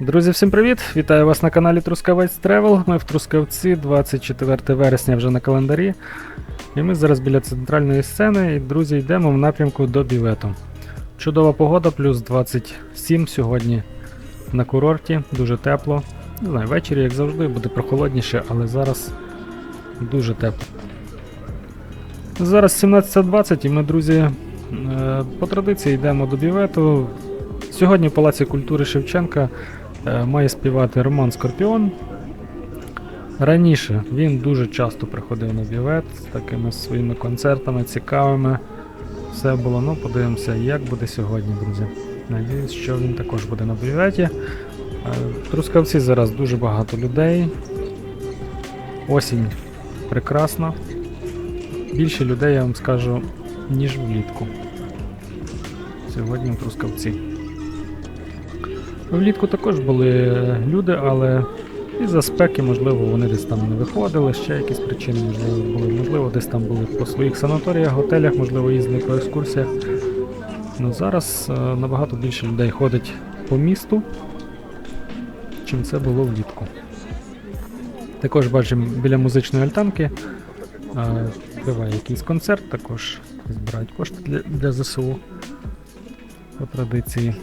Друзі, всім привіт! Вітаю вас на каналі Трускавець Тревел. Ми в Трускавці, 24 вересня вже на календарі. І ми зараз біля центральної сцени. І, друзі, йдемо в напрямку до Бівету. Чудова погода, плюс 27 сьогодні на курорті, дуже тепло. Не знаю, ввечері, як завжди, буде прохолодніше, але зараз дуже тепло. Зараз 17.20 і ми, друзі, е, по традиції йдемо до Бівету. Сьогодні в Палаці культури Шевченка має співати Роман Скорпіон. Раніше він дуже часто приходив на бівет з такими своїми концертами цікавими. Все було, ну подивимося, як буде сьогодні, друзі. Надіюсь, що він також буде на біветі. Е, Трускавці зараз дуже багато людей. Осінь прекрасна. Більше людей, я вам скажу, ніж влітку. Сьогодні в Трускавці. Влітку також були люди, але із-за спеки, можливо, вони десь там не виходили, ще якісь причини можливо були. Можливо, десь там були по своїх санаторіях, готелях, можливо, їздили по екскурсіях. Ну зараз е, набагато більше людей ходить по місту, чим це було влітку. Також бачимо біля музичної альтанки. е, Триває якийсь концерт, також збирають кошти для, для ЗСУ по традиції.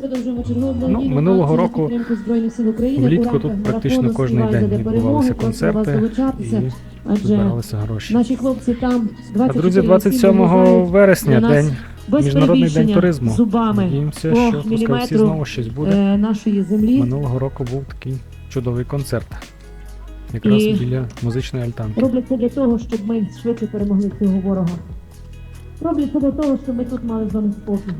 Продовжуємо чергову Ну, минулого року Збройних сил України. Влітку тут практично кожен день відбувалися перемоги». Просимо вас концерти і збиралися гроші. наші хлопці там А друзі, 27 вересня, день без Міжнародний день туризму. зубами Надіємося, що в Трускавці знову щось буде. е, нашої землі. Минулого року був такий чудовий концерт. Якраз І- біля музичної альтанки. Роблять це для того, щоб ми швидше перемогли цього ворога. Роблять це для того, щоб ми тут мали з вами спокій.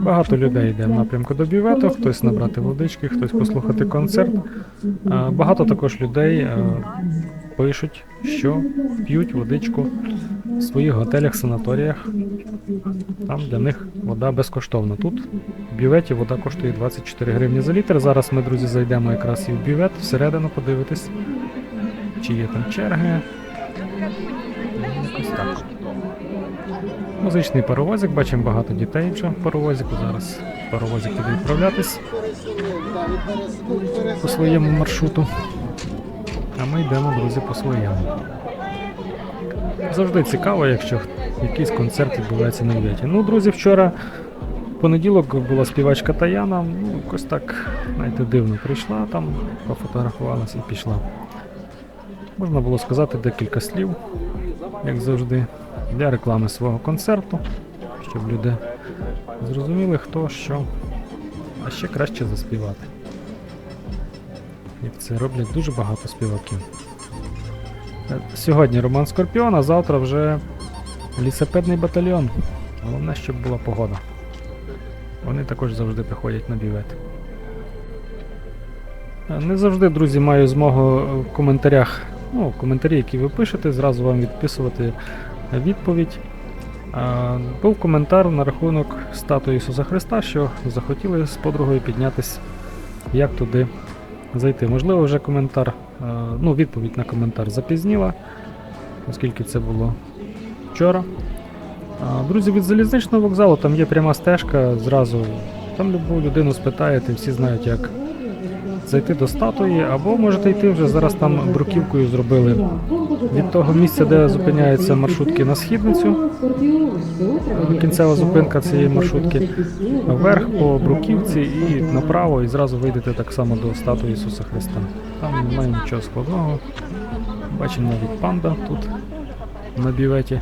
Багато людей йде в напрямку до бювету, хтось набрати водички, хтось послухати концерт. Багато також людей пишуть, що п'ють водичку в своїх готелях, санаторіях. Там для них вода безкоштовна. Тут в бюветі вода коштує 24 гривні за літр. Зараз ми, друзі, зайдемо якраз і в бювет всередину подивитись, чи є там черги. Ну, Якось так. Музичний паровозик, бачимо багато дітей вже в паровозику. Зараз паровозик буде відправлятись по своєму маршруту. А ми йдемо, друзі, по своєму. Завжди цікаво, якщо якийсь концерт відбувається на в'яті. Ну, друзі, вчора в понеділок була співачка Таяна, ну, якось так, знаєте, дивно прийшла там, пофотографувалася і пішла. Можна було сказати декілька слів, як завжди, для реклами свого концерту, щоб люди зрозуміли, хто що, а ще краще заспівати. Як це роблять дуже багато співаків. Е, Сьогодні Роман Скорпіон, а завтра вже лісопедний батальйон. Головне, щоб була погода. Вони також завжди приходять на бівет. Е, Не завжди, друзі, маю змогу в коментарях, ну, коментарі, які ви пишете, зразу вам відписувати відповідь. Був коментар на рахунок статуї Ісуса Христа, що захотіли з подругою піднятись, як туди зайти. Можливо, вже коментар, ну, відповідь на коментар запізніла, оскільки це було вчора. Друзі, від залізничного вокзалу там є пряма стежка, зразу там любу людину спитаєте, всі знають, як зайти до статуї, або можете йти вже зараз там бруківкою зробили від того місця, де зупиняються маршрутки на східницю. Кінцева зупинка цієї маршрутки вверх по бруківці і направо, і зразу вийдете так само до статуї Ісуса Христа. Там немає нічого складного. Бачимо навіть панда тут на біветі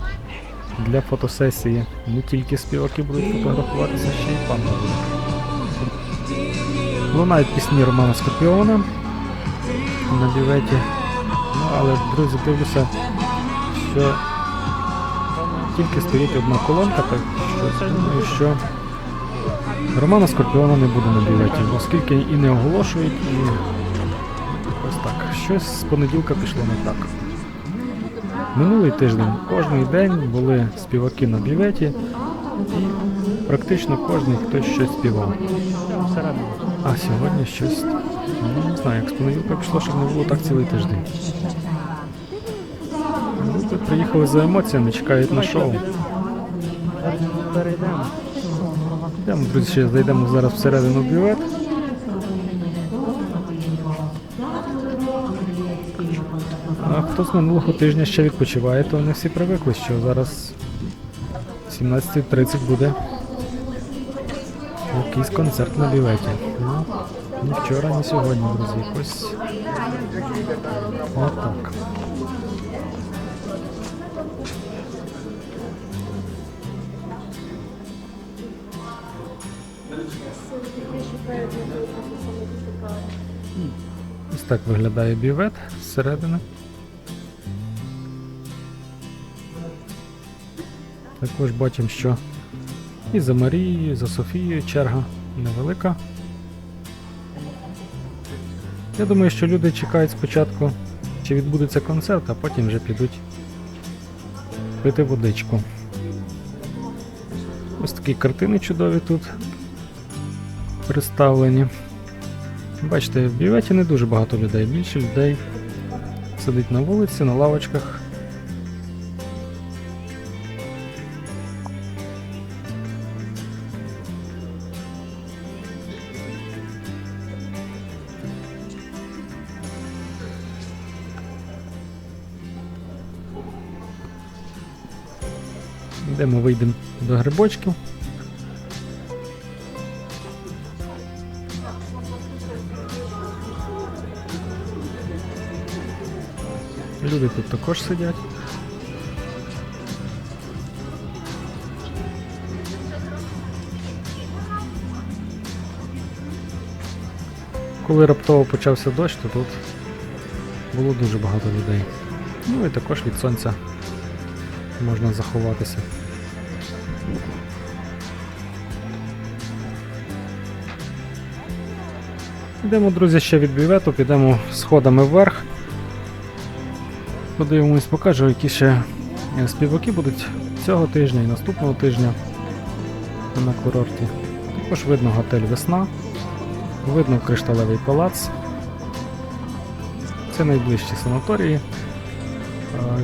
для фотосесії. Не тільки співаки будуть фотографуватися, ще й панда. Лунають пісні Романа Скорпіона на біветі. Ну, але, друзі, дивлюся, що тільки стоїть одна колонка, так що думаю, що Романа Скорпіона не буде на біветі, оскільки і не оголошують, і ось так. Щось з понеділка пішло не так. Минулий тиждень кожний день були співаки на біветі, і практично кожен хтось щось співав. А сьогодні щось. Ну, не знаю, як з понеділка пішло, щоб не було так цілий тиждень. Люди приїхали за емоціями, чекають на шоу. Йдемо, друзі, ще зайдемо зараз всередину бювет. А хто з минулого тижня ще відпочиває, то вони всі привикли, що зараз 17.30 буде якийсь концерт на бюветі. Ну, ні вчора, ні сьогодні, друзі. Якось. Отак. Ось так виглядає бювет зсередини. Також бачимо, що і за Марією, і за Софією черга невелика. Я думаю, що люди чекають спочатку, чи відбудеться концерт, а потім вже підуть пити водичку. Ось такі картини чудові тут представлені. Бачите, в бюветі не дуже багато людей. Більше людей сидить на вулиці, на лавочках. Йдемо, вийдемо до грибочків. Люди тут також сидять. Коли раптово почався дощ, то тут було дуже багато людей. Ну і також від сонця можна заховатися. Йдемо, друзі, ще від бювету, підемо сходами вверх. Подивимось, покажу, які ще е, співаки будуть цього тижня і наступного тижня на курорті. Також видно готель Весна, видно кришталевий палац. Це найближчі санаторії,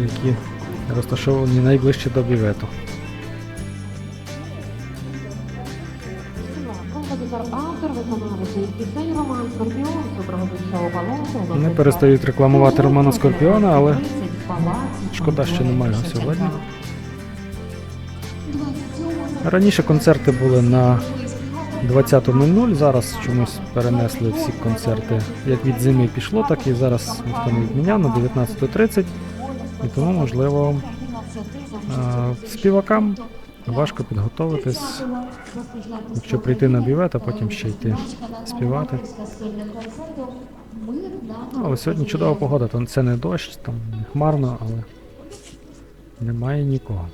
які розташовані найближче до бювету. Перестають рекламувати Романа Скорпіона, але шкода, що немає його сьогодні. Раніше концерти були на 20.00, зараз чомусь перенесли всі концерти. Як від зими пішло, так і зараз ніхто не відміняв на 19.30. І тому, можливо, е, співакам важко підготуватись, якщо прийти на бювет, а потім ще йти співати. Ну, але сьогодні чудова погода, там це не дощ, там не хмарно, але немає нікого.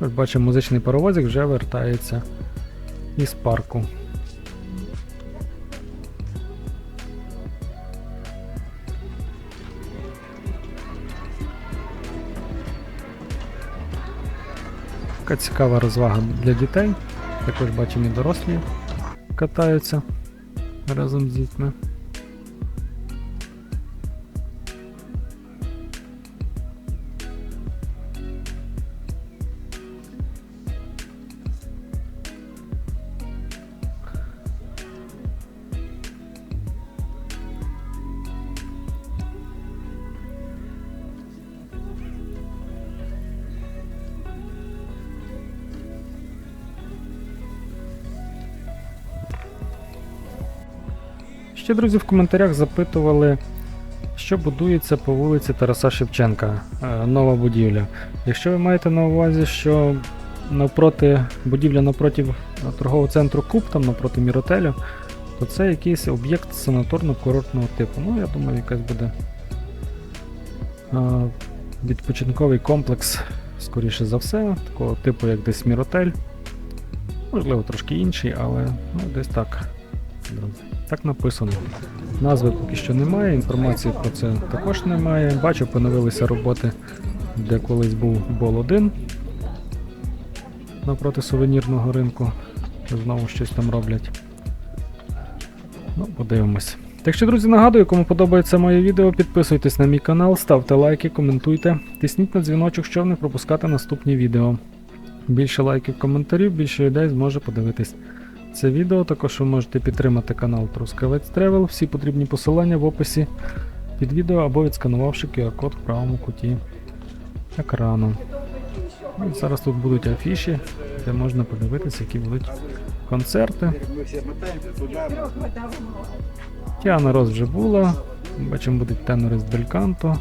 Ось бачимо, музичний паровозик вже вертається із парку. Така цікава розвага для дітей. Також бачимо і дорослі катаються разом з дітьми. Ще друзі в коментарях запитували, що будується по вулиці Тараса Шевченка, е, нова будівля. Якщо ви маєте на увазі, що навпроти будівля напроти торгового центру Куб, там напроти Міротелю, то це якийсь об'єкт санаторно-курортного типу. Ну, я думаю, якась буде е, відпочинковий комплекс, скоріше за все, такого типу, як десь Міротель. Можливо, трошки інший, але ну, десь так. Так написано. Назви поки що немає, інформації про це також немає. Бачу, поновилися роботи, де колись був Бол 1 напроти сувенірного ринку. Знову щось там роблять. Ну, подивимось. Так що, друзі, нагадую, кому подобається моє відео, підписуйтесь на мій канал, ставте лайки, коментуйте, тисніть на дзвіночок, щоб не пропускати наступні відео. Більше лайків, коментарів, більше людей зможе подивитись це відео. Також ви можете підтримати канал Трускавець Тревел. Всі потрібні посилання в описі під відео або відсканувавши QR-код в правому куті екрану. І зараз тут будуть афіші, де можна подивитися, які будуть концерти. Тіана Рос вже була. Бачимо, будуть тенори з Бельканто,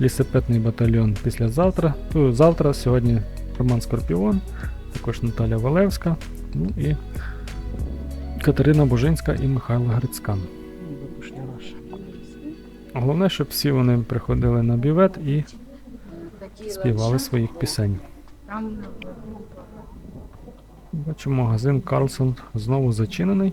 лісопетний батальйон післязавтра. Ну, завтра, сьогодні Роман Скорпіон, також Наталя Валевська, ну і Катерина Божинська і Михайло Грицька. Головне, щоб всі вони приходили на бівет і співали своїх пісень. Бачу, магазин Карлсон знову зачинений.